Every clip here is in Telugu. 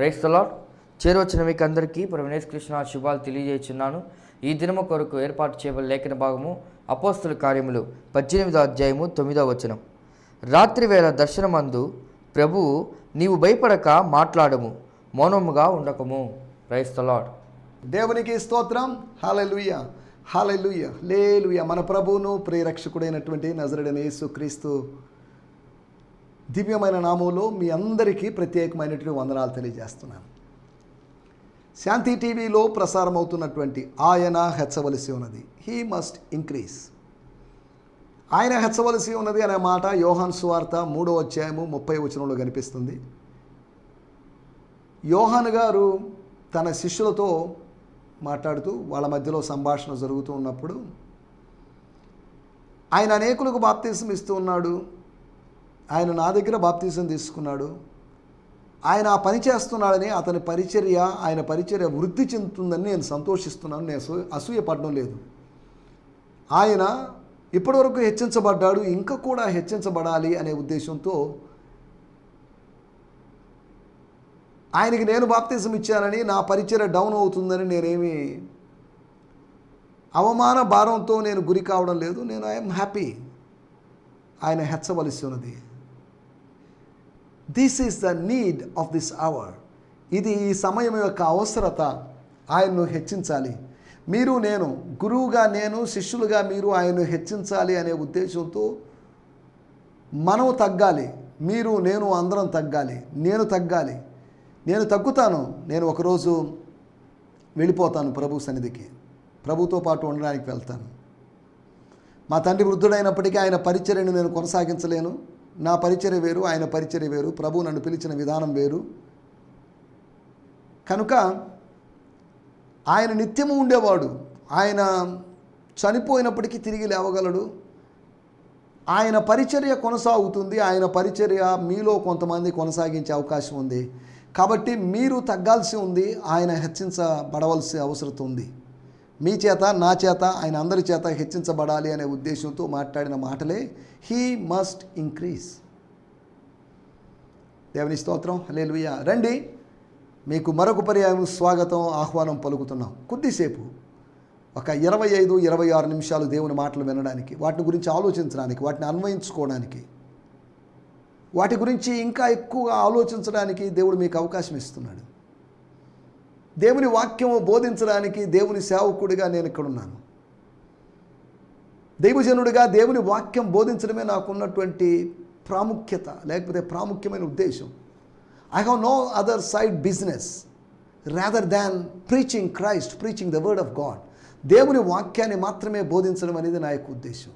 క్రైస్తలా చేరవచ్చిన మీకు అందరికీ ప్రవినేష్ కృష్ణ శుభాలు తెలియజేస్తున్నాను. ఈ దినము కొరకు ఏర్పాటు చేయబడిన లేఖన భాగము అపోస్తుల కార్యములు పద్దెనిమిదో అధ్యాయము తొమ్మిదో వచనం. రాత్రి వేళ దర్శనమందు ప్రభువు నీవు భయపడక మాట్లాడము మౌనముగా ఉండకము. క్రైస్తలాడ్ దేవునికి స్తోత్రం. హాలెలుయ హాలెలుయ లేలుయ మన ప్రభువును ప్రియరక్షకుడైనటువంటి నజరుడైన యేసు క్రీస్తు దివ్యమైన నామంలో మీ అందరికీ ప్రత్యేకమైనటువంటి వందనాలు తెలియజేస్తున్నాను. శాంతి టీవీలో ప్రసారం అవుతున్నటువంటి ఆయన హెచ్చవలసి ఉన్నది. హీ మస్ట్ ఇంక్రీజ్ ఆయన హెచ్చవలసి ఉన్నది అనే మాట యోహాన్ సువార్త మూడో అధ్యాయము ముప్పై వచనంలో కనిపిస్తుంది. యోహాన్ గారు తన శిష్యులతో మాట్లాడుతూ వాళ్ళ మధ్యలో సంభాషణ జరుగుతూ ఉన్నప్పుడు ఆయన అనేకులకు బాప్తీసం ఇస్తూ ఉన్నాడు. ఆయన నా దగ్గర బాప్తీసం తీసుకున్నాడు. ఆయన ఆ పని చేస్తున్నాడని అతని పరిచర్య ఆయన పరిచర్య వృద్ధి చెందుతుందని నేను సంతోషిస్తున్నాను. నేను అసూ- అసూయపడడం లేదు. ఆయన ఇప్పటివరకు హెచ్చించబడ్డాడు ఇంకా కూడా హెచ్చించబడాలి అనే ఉద్దేశంతో ఆయనకి నేను బాప్తిజం ఇచ్చానని నా పరిచయ డౌన్ అవుతుందని నేనేమి అవమాన భారంతో నేను గురి కావడం లేదు. నేను ఐఎమ్ హ్యాపీ. ఆయన హెచ్చవలసి ఉన్నది. This is the need of this hour ఇది ఈ సమయం యొక్క అవసరత ఆయన్ను హెచ్చించాలి. మీరు నేను గురువుగా నేను శిష్యులుగా మీరు ఆయన్ను హెచ్చించాలి అనే ఉద్దేశంతో మనం తగ్గాలి. మీరు నేను అందరం తగ్గాలి. నేను తగ్గాలి. నేను తగ్గుతాను. నేను ఒకరోజు వెళ్ళిపోతాను ప్రభు సన్నిధికి. ప్రభుతో పాటు ఉండడానికి వెళ్తాను. మా తండ్రి వృద్ధుడైనప్పటికీ ఆయన పరిచర్యను నేను కొనసాగించలేను. నా పరిచర్య వేరు ఆయన పరిచర్య వేరు ప్రభు నన్ను పిలిచిన విధానం వేరు. కనుక ఆయన నిత్యము ఉండేవాడు. ఆయన చనిపోయినప్పటికీ తిరిగి లేవగలడు. ఆయన పరిచర్య కొనసాగుతుంది. ఆయన పరిచర్య మీలో కొంతమంది కొనసాగించే అవకాశం ఉంది. కాబట్టి మీరు తగ్గాల్సి ఉంది. ఆయన హెచ్చించబడవలసి అవసరం ఉంది. మీ చేత నా చేత ఆయన అందరి చేత హెచ్చించబడాలి అనే ఉద్దేశంతో మాట్లాడిన మాటలే హీ మస్ట్ ఇంక్రీజ్. దేవుని స్తోత్రం లేలుయ్య రండి మీకు మరొక పర్యాయం స్వాగతం ఆహ్వానం పలుకుతున్నాం. కొద్దిసేపు ఒక ఇరవై ఐదు ఇరవై ఆరు నిమిషాలు దేవుని మాటలు వినడానికి వాటి గురించి ఆలోచించడానికి వాటిని అన్వయించుకోవడానికి వాటి గురించి ఇంకా ఎక్కువగా ఆలోచించడానికి దేవుడు మీకు అవకాశం ఇస్తున్నాడు. దేవుని వాక్యము బోధించడానికి దేవుని సేవకుడిగా నేను ఇక్కడ ఉన్నాను. దైవజనుడిగా దేవుని వాక్యం బోధించడమే నాకున్నటువంటి ప్రాముఖ్యత లేకపోతే ప్రాముఖ్యమైన ఉద్దేశం. I have no other side business rather than preaching Christ preaching the word of God దేవుని వాక్యాన్ని మాత్రమే బోధించడం అనేది నా యొక్క ఉద్దేశం.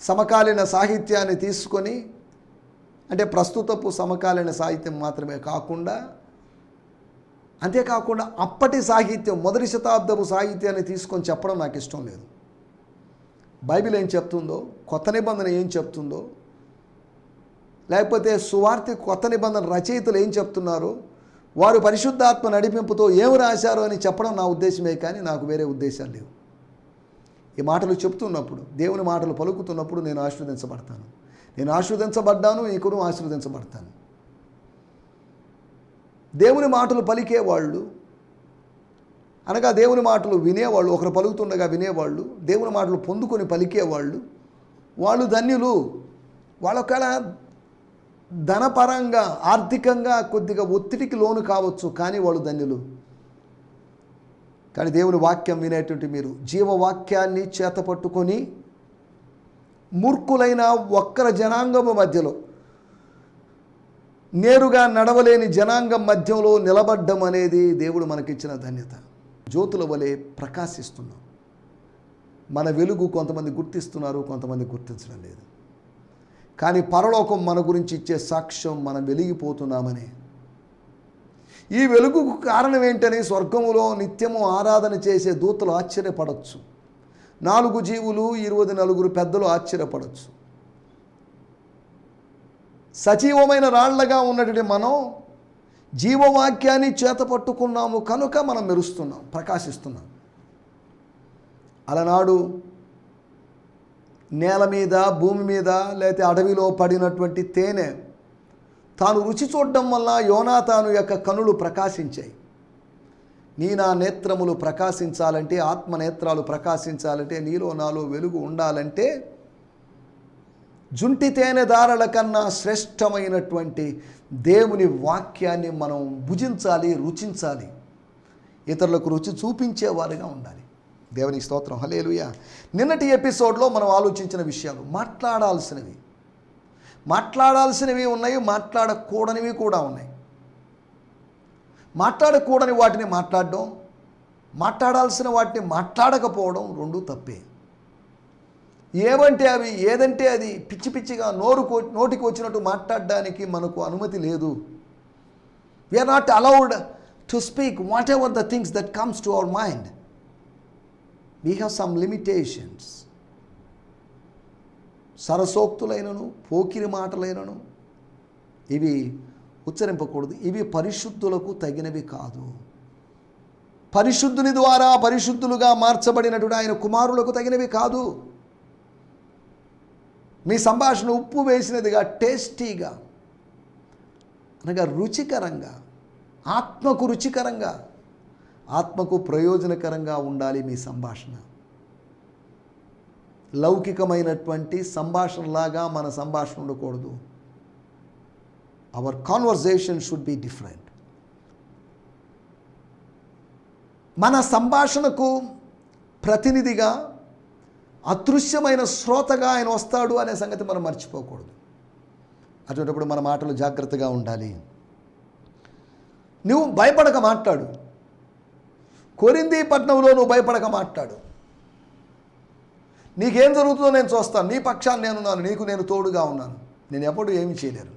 సమకాలీన సాహిత్యాన్ని తీసుకొని అంటే ప్రస్తుతపు సమకాలీన సాహిత్యం మాత్రమే కాకుండా అంతేకాకుండా అప్పటి సాహిత్యం మొదటి శతాబ్దపు సాహిత్యాన్ని తీసుకొని చెప్పడం నాకు ఇష్టం లేదు. బైబిల్ ఏం చెప్తుందో కొత్త నిబంధన ఏం చెప్తుందో లేకపోతే సువార్తి కొత్త నిబంధన రచయితలు ఏం చెప్తున్నారో వారు పరిశుద్ధాత్మ నడిపింపుతో ఏం రాశారో అని చెప్పడం నా ఉద్దేశమే కానీ నాకు వేరే ఉద్దేశాలు లేవు. ఈ మాటలు చెప్తున్నప్పుడు దేవుని మాటలు పలుకుతున్నప్పుడు నేను ఆశీర్వదించబడతాను. నేను ఆశ్రవదించబడ్డాను ఇకను ఆశీర్వదించబడతాను. దేవుని మాటలు పలికేవాళ్ళు అనగా దేవుని మాటలు వినేవాళ్ళు ఒకరు పలుకుతుండగా వినేవాళ్ళు దేవుని మాటలు పొందుకొని పలికేవాళ్ళు వాళ్ళు ధన్యులు. వాళ్ళ ధనపరంగా ఆర్థికంగా కొద్దిగా ఒత్తిడికి లోను కావచ్చు కానీ వాళ్ళు ధన్యులు. కానీ దేవుని వాక్యం వినేటువంటి మీరు జీవవాక్యాన్ని చేతపట్టుకొని మూర్ఖులైన ఒక్కర జనాంగము మధ్యలో నేరుగా నడవలేని జనాంగం మధ్యంలో నిలబడ్డం అనేది దేవుడు మనకిచ్చిన ధన్యత. జ్యోతుల వలె ప్రకాశిస్తున్నాం. మన వెలుగు కొంతమంది గుర్తిస్తున్నారు కొంతమంది గుర్తించడం లేదు. కానీ పరలోకం మన గురించి ఇచ్చే సాక్ష్యం మనం వెలిగిపోతున్నామని. ఈ వెలుగుకు కారణం ఏంటని స్వర్గములో నిత్యము ఆరాధన చేసే దూతలు ఆశ్చర్యపడవచ్చు నాలుగు జీవులు ఇరవై నలుగురు పెద్దలు ఆశ్చర్యపడవచ్చు సజీవమైన రాళ్ళగా ఉన్నటువంటి మనం జీవవాక్యాన్ని చేతపట్టుకున్నాము కనుక మనం మెరుస్తున్నాం ప్రకాశిస్తున్నాం. అలనాడు నేల మీద భూమి మీద లేకపోతే అడవిలో పడినటువంటి తేనె తాను రుచి చూడడం వల్ల యోనాతాను యొక్క కనులు ప్రకాశించాయి. నీ నా నేత్రములు ప్రకాశించాలంటే ఆత్మ నేత్రాలు ప్రకాశించాలంటే నీలో నాలో వెలుగు ఉండాలంటే జుంటి తేనె దారల కన్నా శ్రేష్టమైనటువంటి దేవుని వాక్యాన్ని మనం భుజించాలి రుచించాలి. ఇతరులకు రుచి చూపించేవారుగా ఉండాలి. దేవుని స్తోత్రం. హలేలుయ నిన్నటి ఎపిసోడ్లో మనం ఆలోచించిన విషయాలు మాట్లాడాల్సినవి. మాట్లాడాల్సినవి ఉన్నాయి మాట్లాడకూడనివి కూడా ఉన్నాయి. మాట్లాడకూడని వాటిని మాట్లాడడం మాట్లాడాల్సిన వాటిని మాట్లాడకపోవడం రెండు తప్పే. ఏవంటే అవి ఏదంటే అది పిచ్చి పిచ్చిగా నోరు నోటికి వచ్చినట్టు మాట్లాడడానికి మనకు అనుమతి లేదు. We are not allowed to speak whatever the things that comes to our mind we have some limitations సరసోక్తులైనను పోకిరి మాటలైనను ఇవి ఉచ్చరింపకూడదు. ఇవి పరిశుద్ధులకు తగినవి కాదు. పరిశుద్ధుని ద్వారా పరిశుద్ధులుగా మార్చబడినటువంటి ఆయన కుమారులకు తగినవి కాదు. మీ సంభాషణ ఉప్పు వేసినదిగా టేస్టీగా అనగా రుచికరంగా ఆత్మకు రుచికరంగా ఆత్మకు ప్రయోజనకరంగా ఉండాలి మీ సంభాషణ. లౌకికమైనటువంటి సంభాషణలాగా మన సంభాషణ ఉండకూడదు. Our conversation should be different మన సంభాషణకు ప్రతినిధిగా అదృశ్యమైన శ్రోతగా ఆయన వస్తాడు అనే సంగతి మనం మర్చిపోకూడదు. అటువంటిప్పుడు మన మాటలు జాగ్రత్తగా ఉండాలి. నువ్వు భయపడక మాట్లాడు. కొరింది పట్నంలో నువ్వు భయపడక మాట్లాడు. నీకేం జరుగుతుందో నేను చూస్తాను. నీ పక్షాన్ని నేనున్నాను నీకు నేను తోడుగా ఉన్నాను. నేను ఎప్పుడు ఏమి చేయలేరు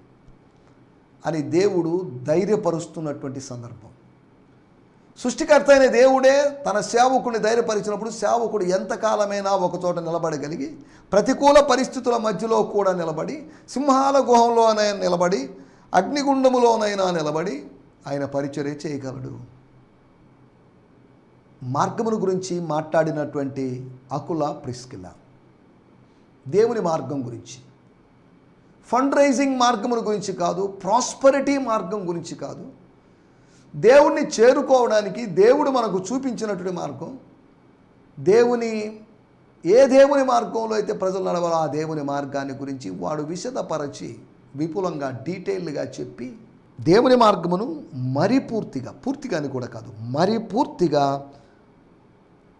అని దేవుడు ధైర్యపరుస్తున్నటువంటి సందర్భం. సృష్టికర్త అయిన దేవుడే తన సేవకుడిని ధైర్యపరిచినప్పుడు సేవకుడు ఎంతకాలమైనా ఒకచోట నిలబడగలిగి ప్రతికూల పరిస్థితుల మధ్యలో కూడా నిలబడి సింహాల గుహంలోనైనా నిలబడి అగ్నిగుండములోనైనా నిలబడి ఆయన పరిచర్య చేయగలడు. మార్గమును గురించి మాట్లాడినటువంటి అకుల ప్రిస్కిల దేవుని మార్గం గురించి. ఫండ్ రైజింగ్ మార్గముల గురించి కాదు ప్రాస్పరిటీ మార్గం గురించి కాదు దేవుణ్ణి చేరుకోవడానికి దేవుడు మనకు చూపించినటువంటి మార్గం. దేవుని ఏ దేవుని మార్గంలో అయితే ప్రజలు నడవాలో ఆ దేవుని మార్గాన్ని గురించి వాడు విశదపరచి విపులంగా డీటెయిల్గా చెప్పి దేవుని మార్గమును మరి పూర్తిగా పూర్తిగా అని కూడా కాదు మరి పూర్తిగా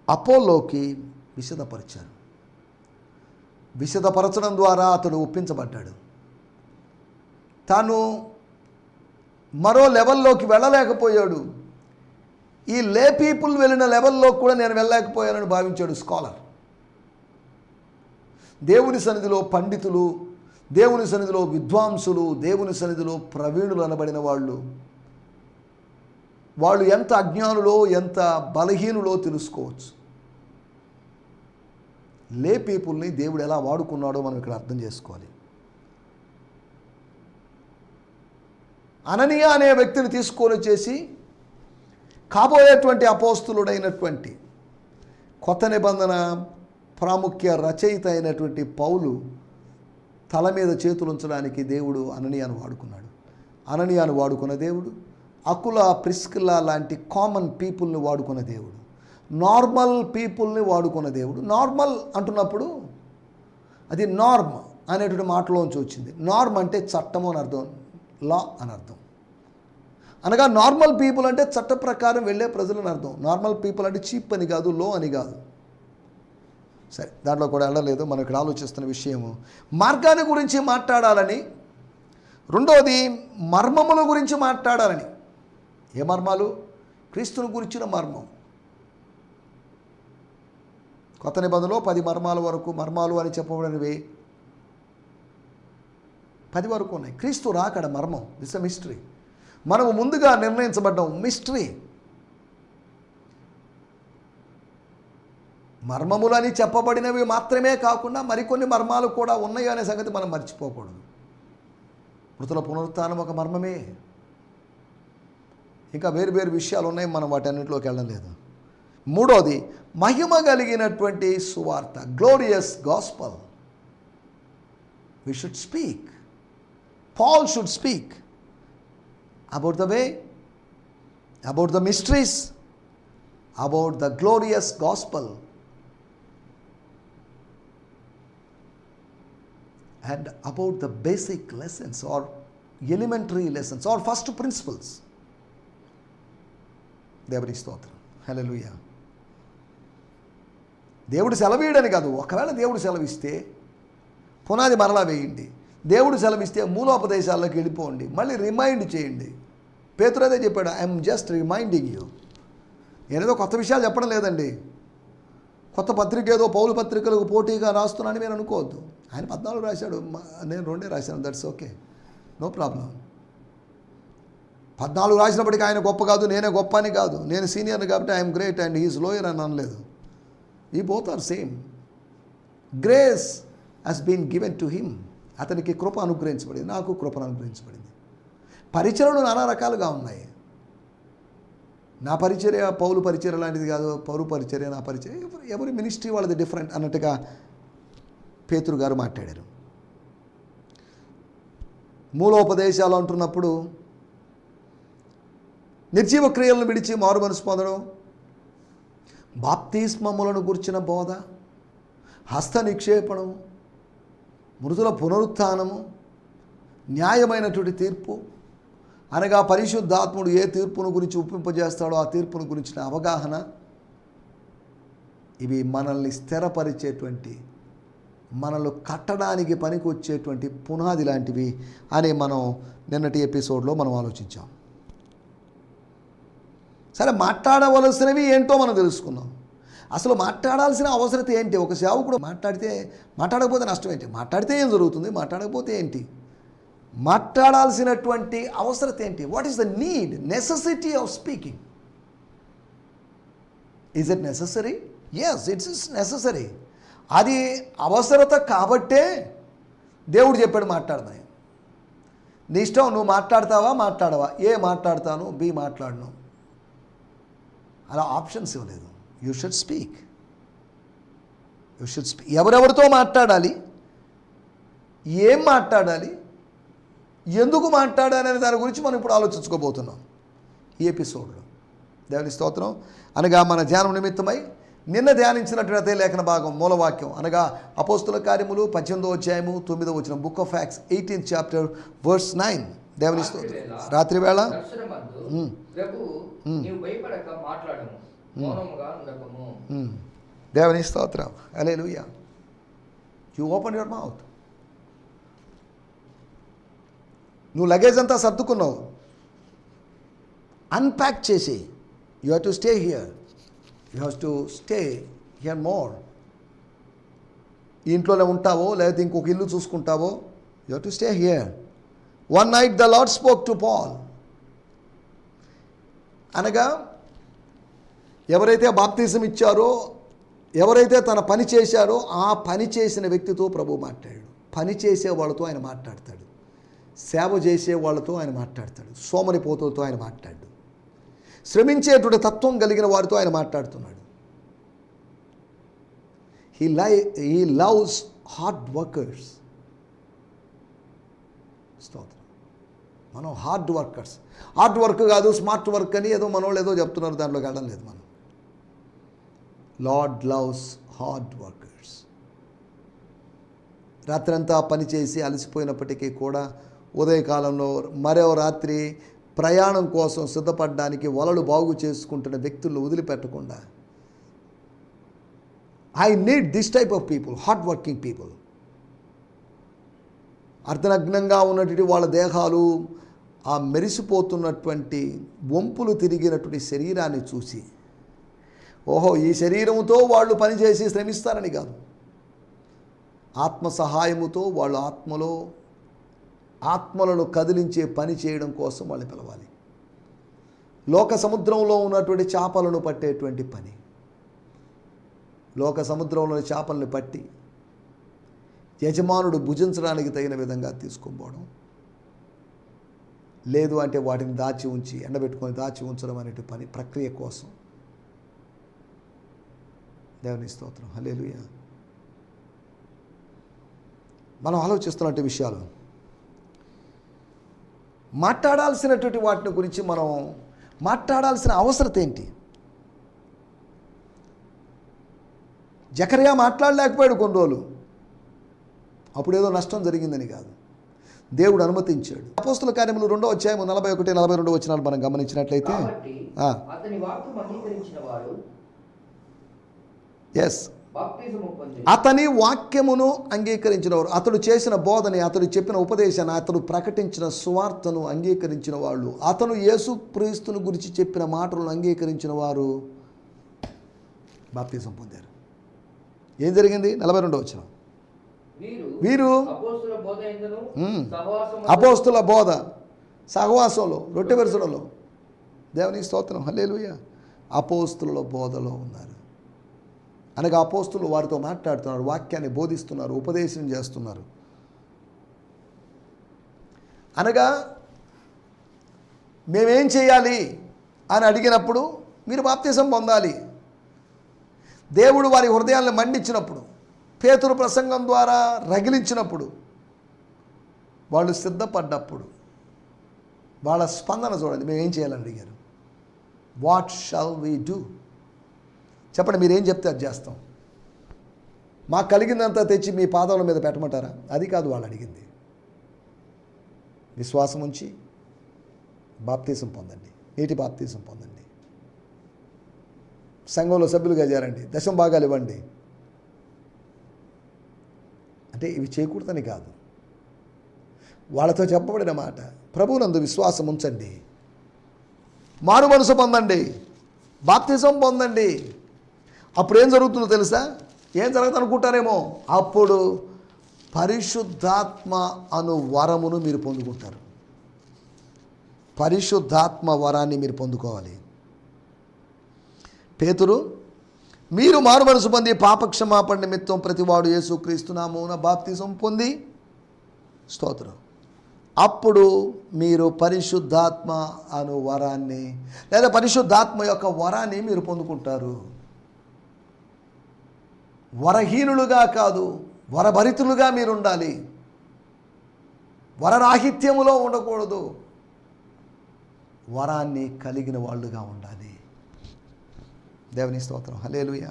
అపోలోకి విశదపరిచారు. విశదపరచడం ద్వారా అతడు ఒప్పించబడ్డాడు. తాను మరో లెవెల్లోకి వెళ్ళలేకపోయాడు. ఈ లే పీపుల్ వెళ్ళిన లెవెల్లో కూడా నేను వెళ్ళలేకపోయానని భావించాడు స్కాలర్. దేవుని సన్నిధిలో పండితులు దేవుని సన్నిధిలో విద్వాంసులు దేవుని సన్నిధిలో ప్రవీణులు అనబడిన వాళ్ళు వాళ్ళు ఎంత అజ్ఞానులో ఎంత బలహీనులో తెలుసుకోవచ్చు. లే పీపుల్ని దేవుడు ఎలా వాడుకున్నాడో మనం ఇక్కడ అర్థం చేసుకోవాలి. అననీయ అనే వ్యక్తిని తీసుకొని వచ్చేసి కాబోయేటువంటి అపోస్తులుడైనటువంటి కొత్త నిబంధన ప్రాముఖ్య రచయిత అయినటువంటి పౌలు తల మీద చేతులు ఉంచడానికి దేవుడు అననీయాను వాడుకున్నాడు. అననీయాను వాడుకున్న దేవుడు అకుల ప్రిస్కిల లాంటి కామన్ పీపుల్ని వాడుకున్న దేవుడు నార్మల్ పీపుల్ని వాడుకున్న దేవుడు. నార్మల్ అంటున్నప్పుడు అది నార్మ్ అనేటువంటి మాటలోంచి వచ్చింది. నార్మ్ అంటే చట్టము అని అర్థం లా అని అర్థం. అనగా నార్మల్ పీపుల్ అంటే చట్ట ప్రకారం వెళ్ళే ప్రజలు అని అర్థం. నార్మల్ పీపుల్ అంటే చీప్ అని కాదు లో అని కాదు. సరే దాంట్లో కూడా వెళ్ళలేదు మనం ఇక్కడ ఆలోచిస్తున్న విషయము. మార్గాన్ని గురించి మాట్లాడాలని రెండవది మర్మముల గురించి మాట్లాడాలని. ఏ మర్మాలు? క్రీస్తుని గురించిన మర్మం. కొత్త నిబంధనలో పది మర్మాల వరకు మర్మాలు అని చెప్పబడినవి పది వరకు ఉన్నాయి. క్రీస్తు రాకడ మర్మం. ఇట్స్ అ మిస్టరీ మనము ముందుగా నిర్ణయించబడ్డం మిస్టరీ మర్మములని చెప్పబడినవి మాత్రమే కాకుండా మరికొన్ని మర్మాలు కూడా ఉన్నాయి అనే సంగతి మనం మర్చిపోకూడదు. మృతుల పునరుత్థానం ఒక మర్మమే. ఇంకా వేరు వేరు విషయాలు ఉన్నాయి మనం వాటన్నిటిలోకి వెళ్ళలేదు మూడోది మహిమ కలిగినటువంటి సువార్త glorious gospel we should speak Paul should speak about the way, about the mysteries, about the glorious gospel, and about the basic lessons or elementary lessons or first principles. దేవుని స్తోత్రం హల్లెలూయ దేవుడు సెలవీయడని కాదు ఒకవేళ దేవుడు సెలవిస్తే పునాది మరలా వేయండి దేవుడు సెలవిస్తే మూలోపదేశాల్లోకి వెళ్ళిపోండి. మళ్ళీ రిమైండ్ చేయండి. పేతురదే చెప్పాడు ఐఎమ్ జస్ట్ రిమైండింగ్ యూ. నేనేదో కొత్త విషయాలు చెప్పడం లేదండి. కొత్త పత్రిక ఏదో పౌరు పత్రికలకు పోటీగా రాస్తున్నానని మీరు అనుకోవద్దు. ఆయన పద్నాలుగు రాశాడు. నేను రెండే రాశాను. దట్స్ ఓకే నో ప్రాబ్లం పద్నాలుగు రాసినప్పటికీ ఆయన గొప్ప కాదు నేనే గొప్ప అని కాదు. నేను సీనియర్ని కాబట్టి I'm great and he is lower అని అనలేదు. ఈ both are same grace has been given to him అతనికి కృప అనుగ్రహించబడింది నాకు కృపను అనుగ్రహించబడింది. పరిచయలు నానా రకాలుగా ఉన్నాయి. నా పరిచర్య పౌలు పరిచర్య లాంటిది కాదు పౌరు పరిచర్య నా పరిచర్య ఎవరి- మినిస్ట్రీ వాళ్ళది డిఫరెంట్ అన్నట్టుగా పేతురు గారు మాట్లాడారు. మూలోపదేశాలు అంటున్నప్పుడు నిర్జీవ క్రియలను విడిచి మారు మనసు పొందడం బాప్తిస్మములను గుర్చిన బోధ హస్త నిక్షేపణం మృదుల పునరుత్థానము న్యాయమైనటువంటి తీర్పు అనగా పరిశుద్ధాత్ముడు ఏ తీర్పును గురించి ఒప్పింపజేస్తాడో ఆ తీర్పును గురించిన అవగాహన ఇవి మనల్ని స్థిరపరిచేటువంటి మనల్ని కట్టడానికి పనికి వచ్చేటువంటి పునాది లాంటివి అని మనం నిన్నటి ఎపిసోడ్లో మనం ఆలోచించాం. సరే మాట్లాడవలసినవి ఏంటో మనం తెలుసుకున్నాం అసలు మాట్లాడాల్సిన అవసరత ఏంటి? ఒక సేవకుడు మాట్లాడితే మాట్లాడకపోతే నష్టం ఏంటి? మాట్లాడితే ఏం జరుగుతుంది? మాట్లాడకపోతే ఏంటి? మాట్లాడాల్సినటువంటి అవసరత ఏంటి? What is the need necessity of speaking is it necessary yes it's is necessary అది అవసరత కాబట్టే దేవుడు చెప్పాడు మాట్లాడమని. నీ ఇష్టం నువ్వు మాట్లాడతావా? మాట్లాడవా? ఏ మాట్లాడతాను? బి మాట్లాడను. అలా ఆప్షన్స్ ఇవ్వలేదు. You should speak you should speak ఎవరెవరితో మాట్లాడాలి? ఏం మాట్లాడాలి? ఎందుకు మాట్లాడాలి అనే దాని గురించి మనం ఇప్పుడు ఆలోచించుకోబోతున్నాం ఈ ఎపిసోడ్లో. దేవుని స్తోత్రం. అనగా మన ధ్యానం నిమిత్తమై నిన్న ధ్యానించినటువంటి లేఖన భాగం మూలవాక్యం. అనగా అపోస్తుల కార్యములు పద్దెనిమిదో అధ్యాయము తొమ్మిదో వచ్చిన బుక్ ఆఫ్ ఫ్యాక్స్ ఎయిటీన్త్ చాప్టర్ వర్స్ నైన్ దేవుని స్తోత్రం. రాత్రి వేళ? దేవుని స్తోత్రం. Alleluia you open your mouth నువ్వు లగేజ్ అంతా సర్దుకున్నావు. అన్ప్యాక్ చేసి you have to stay here you have to stay here more ఇంట్లోనే ఉంటావో లేకపోతే ఇంకొక ఇల్లు చూసుకుంటావో you have to stay here one night the Lord spoke to Paul అనగా ఎవరైతే బాప్తిజం ఇచ్చారో ఎవరైతే తన పని చేశారో ఆ పని చేసిన వ్యక్తితో ప్రభు మాట్లాడాడు. పని చేసే వాళ్ళతో ఆయన మాట్లాడతాడు. సేవ చేసే వాళ్ళతో ఆయన మాట్లాడతాడు. సోమరిపోతులతో ఆయన మాట్లాడు. శ్రమించేటువంటి తత్వం కలిగిన వారితో ఆయన మాట్లాడుతున్నాడు. హీ లై హీ లవ్స్ హార్డ్ వర్కర్స్ స్తోత్రం. మనం హార్డ్ వర్కర్స్ హార్డ్ వర్క్ కాదు స్మార్ట్ వర్క్ అని ఏదో మనోళ్ళు ఏదో చెప్తున్నారు దాంట్లో వెళ్ళడం లేదు మనం. Lord loves hard workers. రాత్రంతా పనిచేసి అలసిపోయినప్పటికీ కూడా ఉదయకాలంలో మరో రాత్రి ప్రయాణం కోసం సిద్ధపడడానికి వలలు బాగు చేసుకుంటున్న వ్యక్తులను వదిలిపెట్టకుండా. I need this type of people hard working people అర్ధనగ్నంగా ఉన్నటువంటి వాళ్ళ దేహాలు ఆ మెరిసిపోతున్నటువంటి వంపులు తిరిగినటువంటి శరీరాన్ని చూసి ఓహో ఈ శరీరముతో వాళ్ళు పనిచేసి శ్రమిస్తారని కాదు. ఆత్మ సహాయముతో వాళ్ళు ఆత్మలో ఆత్మలను కదిలించే పని చేయడం కోసం వాళ్ళు పిలవాలి. లోక సముద్రంలో ఉన్నటువంటి చేపలను పట్టేటువంటి పని. లోక సముద్రంలోని చేపలను పట్టి యజమానుడు భుజించడానికి తగిన విధంగా తీసుకుపోవడం. లేదు అంటే వాటిని దాచి ఉంచి ఎండబెట్టుకొని దాచి ఉంచడం అనే పని ప్రక్రియ కోసం దేవుని స్తోత్రం. హల్లెలూయ. మనం ఆలోచిస్తున్నట్టు విషయాలు మాట్లాడాల్సినటువంటి వాటిని గురించి మనం మాట్లాడాల్సిన అవసరత ఏంటి? జకరియా మాట్లాడలేకపోయాడు కొన్ని రోజులు. అప్పుడేదో నష్టం జరిగిందని కాదు. దేవుడు అనుమతించాడు. అపోస్తుల కార్యములు రెండో అధ్యాయము నలభై ఒకటి నలభై రెండు వచ్చినాలు మనం గమనించినట్లయితే కాబట్టి ఆ. అతని వాక్యం అంగీకరించిన వారు ఎస్ అతని వాక్యమును అంగీకరించినవారు అతడు చేసిన బోధని అతడు చెప్పిన ఉపదేశాన్ని అతడు ప్రకటించిన సువార్తను అంగీకరించిన వాళ్ళు. అతను యేసు క్రీస్తుని గురించి చెప్పిన మాటలను అంగీకరించిన వారు బాప్తిజం పొందారు. ఏం జరిగింది? నలభై రెండో వచ్చిన వీరు అపోస్తుల బోధ సహవాసంలో రొట్టె వెరసడంలో దేవునికి స్తోత్రం. హల్లేలుయ. అపోస్తుల బోధలో ఉన్నారు. అనగా అపోస్తులు వారితో మాట్లాడుతున్నారు వాక్యాన్ని బోధిస్తున్నారు ఉపదేశం చేస్తున్నారు. అనగా మేమేం చేయాలి అని అడిగినప్పుడు మీరు బాప్తిజం పొందాలి. దేవుడు వారి హృదయాలను మండించినప్పుడు పేతురు ప్రసంగం ద్వారా రగిలించినప్పుడు వాళ్ళు సిద్ధపడ్డప్పుడు వాళ్ళ స్పందన చూడండి మేము ఏం చేయాలని అడిగారు? వాట్ షాల్ వీ డూ చెప్పండి మీరేం చెప్తే అది చేస్తాం. మాకు కలిగిందంతా తెచ్చి మీ పాదాల మీద పెట్టమంటారా? అది కాదు వాళ్ళు అడిగింది. విశ్వాసం ఉంచి బాప్తీసం పొందండి. నీటి బాప్తీసం పొందండి. సంఘంలో సభ్యులుగా చేరండి. దశం భాగాలు ఇవ్వండి. అంటే ఇవి చేయకూడదని కాదు. వాళ్ళతో చెప్పబడిన మాట ప్రభువునందు విశ్వాసం ఉంచండి. మారు మనసు పొందండి. బాప్తిజం పొందండి. అప్పుడు ఏం జరుగుతుందో తెలుసా? ఏం జరుగుతుంది అనుకుంటారేమో అప్పుడు పరిశుద్ధాత్మ అను వరమును మీరు పొందుకుంటారు. పరిశుద్ధాత్మ వరాన్ని మీరు పొందుకోవాలి. పేతురు మీరు మారు మనసు పొంది పాపక్షమాపణ నిమిత్తం ప్రతివాడు యేసుక్రీస్తునామూన బాప్తిజం పొంది స్తోత్రం. అప్పుడు మీరు పరిశుద్ధాత్మ అను వరాన్ని లేదా పరిశుద్ధాత్మ యొక్క వరాన్ని మీరు పొందుకుంటారు. వరహీనులుగా కాదు వరభరితులుగా మీరు ఉండాలి వరరాహిత్యములో ఉండకూడదు. వరాన్ని కలిగిన వాళ్ళుగా ఉండాలి. దేవుని స్తోత్రం. హలేలుయ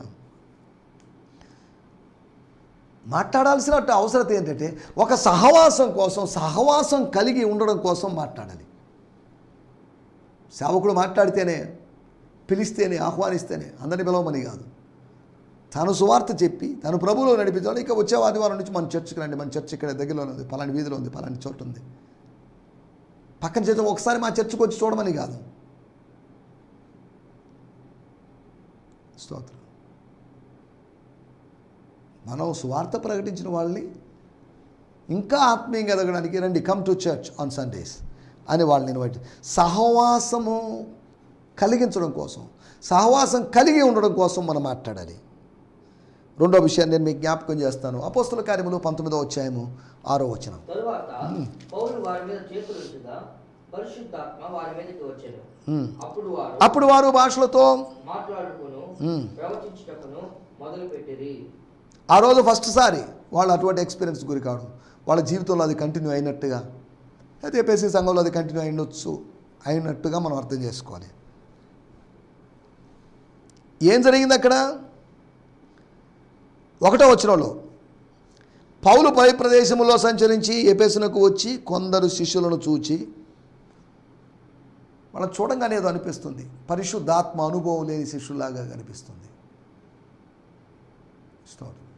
మాట్లాడాల్సిన అవసరం ఏంటంటే ఒక సహవాసం కోసం సహవాసం కలిగి ఉండడం కోసం మాట్లాడాలి. సేవకుడు మాట్లాడితేనే పిలిస్తేనే ఆహ్వానిస్తేనే అందరిని పిలవమని కాదు. తను సువార్త చెప్పి తను ప్రభువులో నడిపించాలి ఇక వచ్చే ఆదివారం నుంచి మన చర్చికి రండి మన చర్చ్ ఇక్కడ దగ్గరలో ఉంది పలాని వీధిలో ఉంది పలాని చోటు ఉంది. పక్కన చేత ఒకసారి మా చర్చికి వచ్చి చూడమని కాదు. స్తోత్రం. మనం సువార్త ప్రకటించిన వాళ్ళని ఇంకా ఆత్మీయంగా ఎదగడానికి రండి come to church on Sundays అని వాళ్ళని ఇన్వైట్ సహవాసము కలిగించడం కోసం సహవాసం కలిగి ఉండడం కోసం మనం మాట్లాడాలి. రెండో విషయాన్ని నేను మీకు జ్ఞాపకం చేస్తాను. అపోస్తుల కార్యములు పంతొమ్మిదో అధ్యాయము ఆరో వచనం. అప్పుడు వారు అప్పుడు వారు భాషలతో ఆ రోజు ఫస్ట్ సారి వాళ్ళు అటువంటి ఎక్స్పీరియన్స్ గురి కావడం. వాళ్ళ జీవితంలో అది కంటిన్యూ అయినట్టుగా అయితే ఏపీసీ సంఘంలో అది కంటిన్యూ అయినొచ్చు అయినట్టుగా మనం అర్థం చేసుకోవాలి. ఏం జరిగింది అక్కడ? ఒకటో వచనంలో పౌలు పై ప్రదేశంలో సంచరించి ఎపేసునకు వచ్చి కొందరు శిష్యులను చూచి వాళ్ళని చూడంగానే ఏదో అనిపిస్తుంది. పరిశుద్ధాత్మ అనుభవం లేని శిష్యులాగా కనిపిస్తుంది. స్తోత్రం.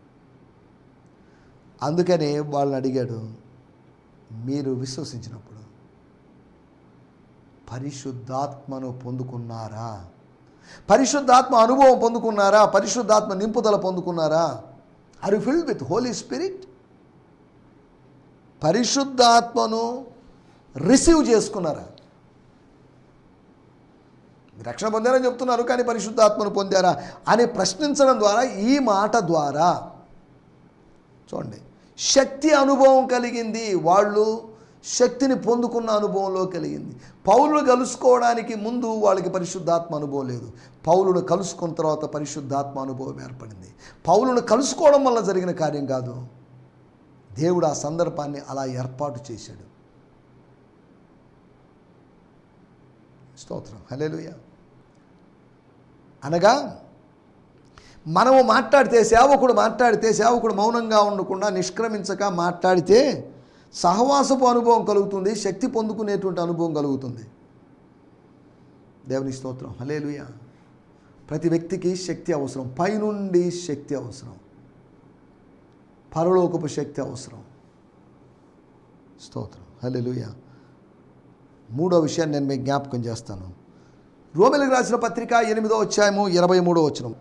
అందుకనే వాళ్ళని అడిగాడు మీరు విశ్వసించినప్పుడు పరిశుద్ధాత్మను పొందుకున్నారా? పరిశుద్ధాత్మ అనుభవం పొందుకున్నారా? పరిశుద్ధాత్మ నింపుదల పొందుకున్నారా? Are you filled with Holy Spirit పరిశుద్ధాత్మను రిసీవ్ చేసుకున్నారా? రక్షణ పొందారని చెప్తున్నారు కానీ పరిశుద్ధాత్మను పొందారా? అని ప్రశ్నించడం ద్వారా ఈ మాట ద్వారా. చూడండి శక్తి అనుభవం కలిగింది వాళ్ళు శక్తిని పొందుకున్న అనుభవంలో కలిగింది. పౌలును కలుసుకోవడానికి ముందు వాళ్ళకి పరిశుద్ధాత్మ అనుభవం లేదు. పౌలును కలుసుకున్న తర్వాత పరిశుద్ధాత్మ అనుభవం ఏర్పడింది. పౌలును కలుసుకోవడం వల్ల జరిగిన కార్యం కాదు. దేవుడు ఆ సందర్భాన్ని అలా ఏర్పాటు చేశాడు. స్తోత్రం. హలేలుయ అనగా మనము మాట్లాడితే సేవకుడు మాట్లాడితే సేవకుడు మౌనంగా ఉండకుండా నిష్క్రమించక మాట్లాడితే సహవాసపు అనుభవం కలుగుతుంది శక్తి పొందుకునేటువంటి అనుభవం కలుగుతుంది. దేవుని స్తోత్రం. హలేలుయ ప్రతి వ్యక్తికి శక్తి అవసరం. పైనుండి శక్తి అవసరం. పరలోకపు శక్తి అవసరం. స్తోత్రం. హల్లెలూయ. మూడో విషయాన్ని నేను మీకు జ్ఞాపకం చేస్తాను. రోమిలకు రాసిన పత్రిక ఎనిమిదో అధ్యాయము ఇరవై మూడో వచ్చిన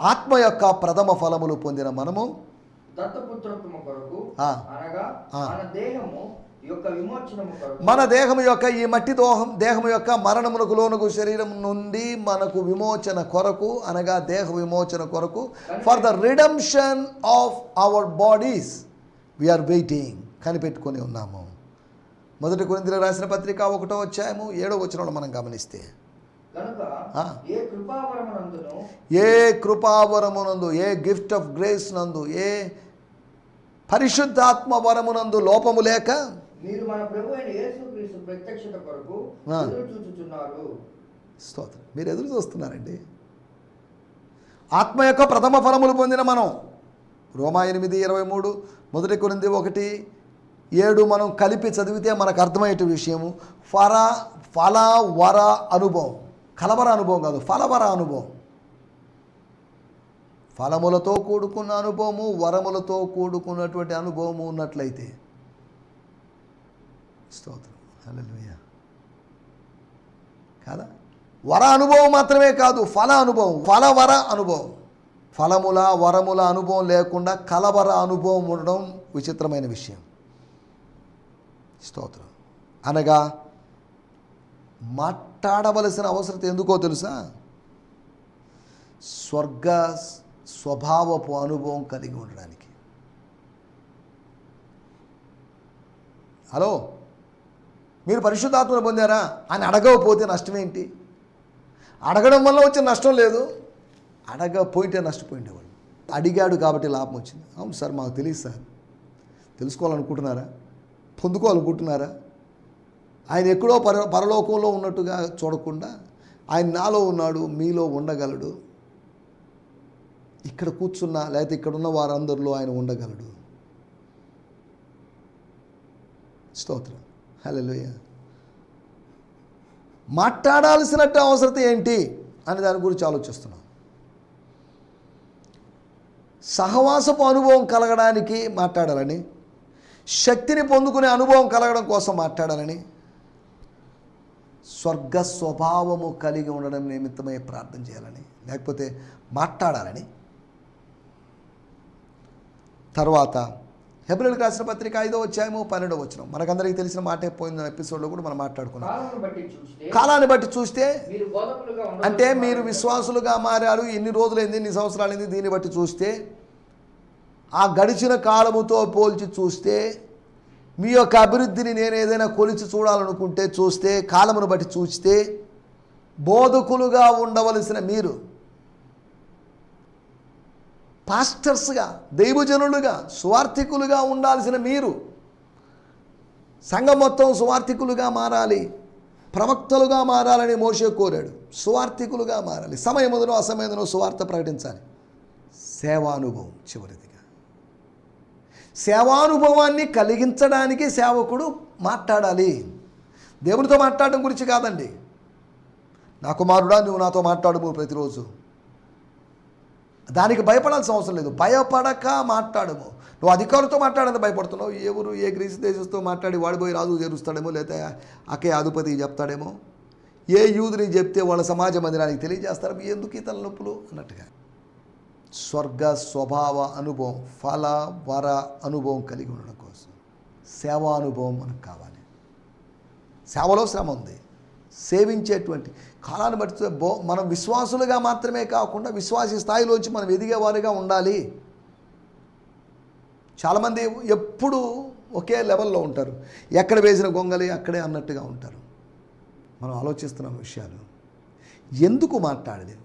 ఆత్మ యొక్క ప్రథమ ఫలములు పొందిన మనము దత్తపుత్రత్వము కొరకు. అనగా. మన దేహము మన దేహము యొక్క ఈ మట్టి దోహం దేహము యొక్క మరణమునకు లోనుకు శరీరం నుండి మనకు విమోచన కొరకు అనగా దేహ విమోచన కొరకు. For the redemption of our bodies we are waiting కనిపెట్టుకొని ఉన్నాము. మొదటి కొరింతలు రాసిన పత్రిక ఒకటో అధ్యాయము ఏడో వచనంలో మనం గమనిస్తే. ఏ కృపావరమునందు ఏ గిఫ్ట్ ఆఫ్ గ్రేస్ నందు ఏ పరిశుద్ధాత్మ వరమునందు లోపము లేక మీరు మన యేసుక్రీస్తు ప్రత్యక్షత కొరకు చూచుచున్నారు. స్తోత్రం. మీరు ఎదురు చూస్తున్నారండి. ఆత్మ యొక్క ప్రథమ ఫలములు పొందిన మనం. రోమా ఎనిమిది ఇరవై మూడు మొదటి కొరింది ఒకటి ఏడు మనం కలిపి చదివితే మనకు అర్థమయ్యే విషయము. ఫర ఫల వర అనుభవం. కలవర అనుభవం కాదు ఫలవర అనుభవం. ఫలములతో కూడుకున్న అనుభవము వరములతో కూడుకున్నటువంటి అనుభవము ఉన్నట్లయితే. స్తోత్రం. కాదా? వర అనుభవం మాత్రమే కాదు ఫల అనుభవం ఫల వర అనుభవం. ఫలముల వరముల అనుభవం లేకుండా కలవర అనుభవం ఉండడం విచిత్రమైన విషయం. స్తోత్రం. అనగా మాట్లాడవలసిన అవసరం ఎందుకో తెలుసా? స్వర్గ స్వభావపు అనుభవం కలిగి ఉండడానికి. హలో? మీరు పరిశుద్ధాత్మను పొందారా? అని అడగకపోతే నష్టం ఏంటి అడగడం వల్ల వచ్చే నష్టం లేదు. అడగపోయింటే నష్టపోయిండేవాళ్ళు. అడిగాడు కాబట్టి లాభం వచ్చింది. అవును సార్ మాకు తెలియదు సార్. తెలుసుకోవాలనుకుంటున్నారా? పొందుకోవాలనుకుంటున్నారా? ఆయన ఎక్కడో పర పరలోకంలో ఉన్నట్టుగా చూడకుండా ఆయన నాలో ఉన్నాడు మీలో ఉండగలడు. ఇక్కడ కూర్చున్న లేకపోతే ఇక్కడ ఉన్న వారందరిలో ఆయన ఉండగలడు. స్తోత్రం. హలోయ మాట్లాడాల్సినట్టు అవసరత ఏంటి అని దాని గురించి ఆలోచిస్తున్నాం. సహవాసపు అనుభవం కలగడానికి మాట్లాడాలని శక్తిని పొందుకునే అనుభవం కలగడం కోసం మాట్లాడాలని స్వర్గ స్వభావము కలిగి ఉండడం నిమిత్తమై ప్రార్థన చేయాలని లేకపోతే మాట్లాడాలని తర్వాత హెబ్రిల్కి రాసిన పత్రిక ఐదో అధ్యాయము పన్నెండో వచ్చిన మనకందరికీ తెలిసిన మాటే పోయిన ఎపిసోడ్లో కూడా మనం మాట్లాడుకున్నాం. కాలాన్ని బట్టి చూస్తే అంటే మీరు విశ్వాసులుగా మారారు ఎన్ని రోజులైంది ఎన్ని సంవత్సరాలైంది దీన్ని బట్టి చూస్తే ఆ గడిచిన కాలముతో పోల్చి చూస్తే మీ యొక్క అభివృద్ధిని నేను ఏదైనా కొలిచి చూడాలనుకుంటే చూస్తే కాలమును బట్టి చూస్తే బోధకులుగా ఉండవలసిన మీరు పాస్టర్స్గా దైవజనులుగా స్వార్థికులుగా ఉండాల్సిన మీరు సంఘం మొత్తం సువార్థికులుగా మారాలి ప్రవక్తలుగా మారాలని మోషే కోరాడు సువార్థికులుగా మారాలి. సమయముదనో అసమయముదనో సువార్త ప్రకటించాలి. సేవానుభవం చివరిదిగా. సేవానుభవాన్ని కలిగించడానికి సేవకుడు మాట్లాడాలి. దేవునితో మాట్లాడడం గురించి కాదండి. నా కుమారుడా నువ్వు నాతో మాట్లాడము ప్రతిరోజు. దానికి భయపడాల్సిన అవసరం లేదు. భయపడక మాట్లాడము. నువ్వు అధికారులతో మాట్లాడేది భయపడుతున్నావు. ఎవరు ఏ గ్రీస్ దేశంతో మాట్లాడి వాడిపోయి రాజు చేరుస్తాడేమో లేకపోతే అకే అధిపతి చెప్తాడేమో? ఏ యూదుని చెప్తే వాళ్ళ సమాజ మందిరానికి తెలియజేస్తారు? ఎందుకు ఈ తలనొప్పులు? అన్నట్టుగా. స్వర్గ స్వభావ అనుభవం ఫల వర అనుభవం కలిగి ఉండడం కోసం. సేవా అనుభవం మనకు కావాలి. సేవలో శ్రమ ఉంది. సేవించేటువంటి కాలాన్ని బట్టి బో మనం విశ్వాసులుగా మాత్రమే కాకుండా విశ్వాసి స్థాయిలోంచి మనం ఎదిగేవారుగా ఉండాలి. చాలామంది ఎప్పుడు ఒకే లెవెల్లో ఉంటారు. ఎక్కడ వేసిన గొంగలి అక్కడే అన్నట్టుగా ఉంటారు. మనం ఆలోచిస్తున్న విషయాలు. ఎందుకు మాట్లాడలేదు?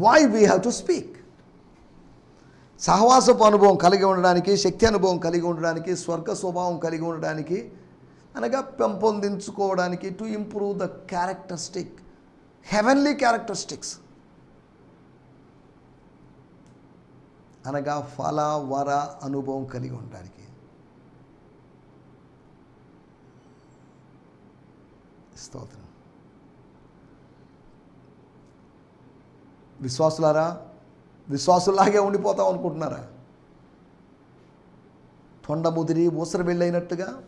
Why we have to speak సహవాసపు అనుభవం కలిగి ఉండడానికి శక్తి అనుభవం కలిగి ఉండడానికి స్వర్గ స్వభావం కలిగి ఉండడానికి అనగా పెంపొందించుకోవడానికి to improve the characteristic heavenly characteristics అనగా ఫల వర అనుభవం కలిగి ఉండడానికి. స్తోత్రం. విశ్వాసులారా విశ్వాసులాగే ఉండిపోతాం అనుకుంటున్నారా? తొండ ముదిరి ఊసర వెళ్ళైనట్టుగా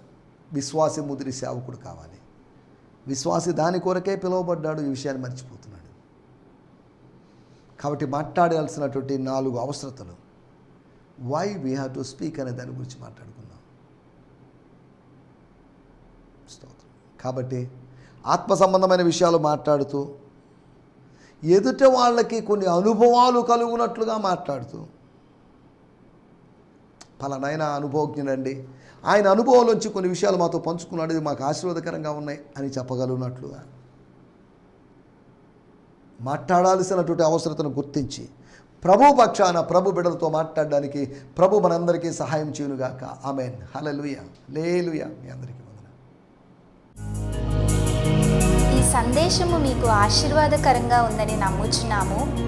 విశ్వాసి ముదిరి సేవకుడు కావాలి. విశ్వాసి దాని కొరకే పిలువబడ్డాడు. ఈ విషయాన్ని మర్చిపోతున్నాడు. కాబట్టి మాట్లాడాల్సినటువంటి నాలుగు అవసరతలు. Why we have to speak అనే దాని గురించి మాట్లాడుకుందాం. స్తోత్రం. కాబట్టి ఆత్మ సంబంధమైన విషయాలు మాట్లాడుతూ ఎదుట వాళ్ళకి కొన్ని అనుభవాలు కలుగునట్లుగా మాట్లాడుతూ పలానాయన అనుభవజ్ఞుడండి. ఆయన అనుభవంలోంచి కొన్ని విషయాలు మాతో పంచుకున్నాడు ఇది మాకు ఆశీర్వాదకరంగా ఉన్నాయి అని చెప్పగలిగినట్లుగా. మాట్లాడాల్సినటువంటి అవసరతను గుర్తించి ప్రభు పక్షాన ప్రభు బిడలతో మాట్లాడడానికి ప్రభు మనందరికీ సహాయం చేయునుగాక. ఆమెన్. హలలుయ లేలుయ. మీ అందరికీ ఈ సందేశము మీకు ఆశీర్వాదకరంగా ఉందని నమ్ముచున్నాము.